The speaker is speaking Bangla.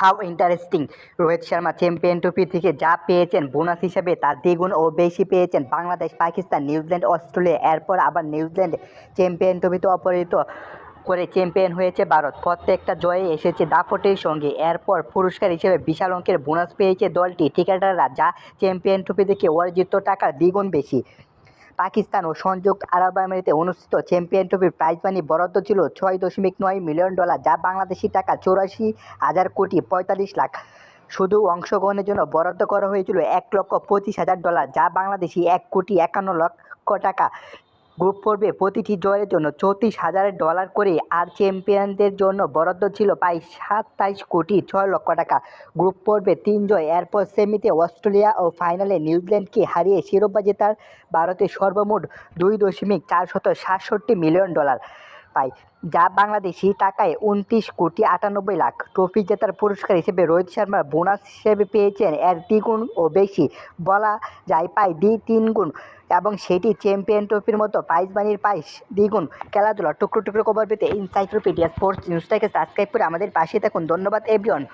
How interesting Rohit Sharma champion trophy থেকে যা পেয়েছেন বোনাস হিসেবে তার দ্বিগুণ ও বেশি পেয়েছেন বাংলাদেশ, পাকিস্তান নিউজিল্যান্ড অস্ট্রেলিয়া এরপর আবার নিউজিল্যান্ড চ্যাম্পিয়ন ট্রফিতে অপরাজিত করে চ্যাম্পিয়ন হয়েছে ভারত। প্রত্যেকটা জয়ে এসেছে দাপটের সঙ্গে। এরপর পুরস্কার হিসেবে বিশাল অঙ্কের বোনাস পেয়েছে দলটি। ঠিকাদাররা যা চ্যাম্পিয়ন ট্রফি থেকে অর্জিত টাকার দ্বিগুণ বেশি। পাকিস্তান ও সংযুক্ত আরব আমিরাতে অনুষ্ঠিত চ্যাম্পিয়ন ট্রফির প্রাইজ মানি বরাদ্দ ছিল ছয় দশমিক নয় মিলিয়ন ডলার যা বাংলাদেশি টাকা চৌরাশি হাজার কোটি পঁয়তাল্লিশ লাখ। শুধু অংশগ্রহণের জন্য বরাদ্দ করা হয়েছিল এক লক্ষ পঁচিশ হাজার ডলার যা বাংলাদেশি এক কোটি একান্ন লক্ষ টাকা। গ্রুপ পর্বে প্রতিটি জয়ের জন্য চৌত্রিশ হাজার ডলার করে আর চ্যাম্পিয়নদের জন্য বরাদ্দ ছিল প্রায় সাতাইশ কোটি ছয় লক্ষ টাকা। গ্রুপ পর্বে তিন জয়, এরপর সেমিতে অস্ট্রেলিয়া ও ফাইনালে নিউজিল্যান্ডকে হারিয়ে শিরোপা জেতার ভারতের সর্বমোট দুই দশমিক চার শত সাতষট্টি মিলিয়ন ডলার। পায়, যা বাংলাদেশি টাকায় উনত্রিশ কোটি আটানব্বই লাখ ট্রফি জেতার পুরস্কার হিসেবে রোহিত শর্মা বোনাস হিসেবে পেয়েছেন। এর দ্বিগুণ ও বেশি বলা যায় পায় দ্বি তিনগুণ এবং সেটি চ্যাম্পিয়ন ট্রফির মতো পাইস বানির পাইস দ্বিগুণ। খেলাধুলা টুকরো টুকরো কবর পেতে ইনসাইক্লোপিডিয়া স্পোর্টস নিউজটাকে সাবস্ক্রাইব করে আমাদের পাশে থাকুন। ধন্যবাদ এভরিওয়ান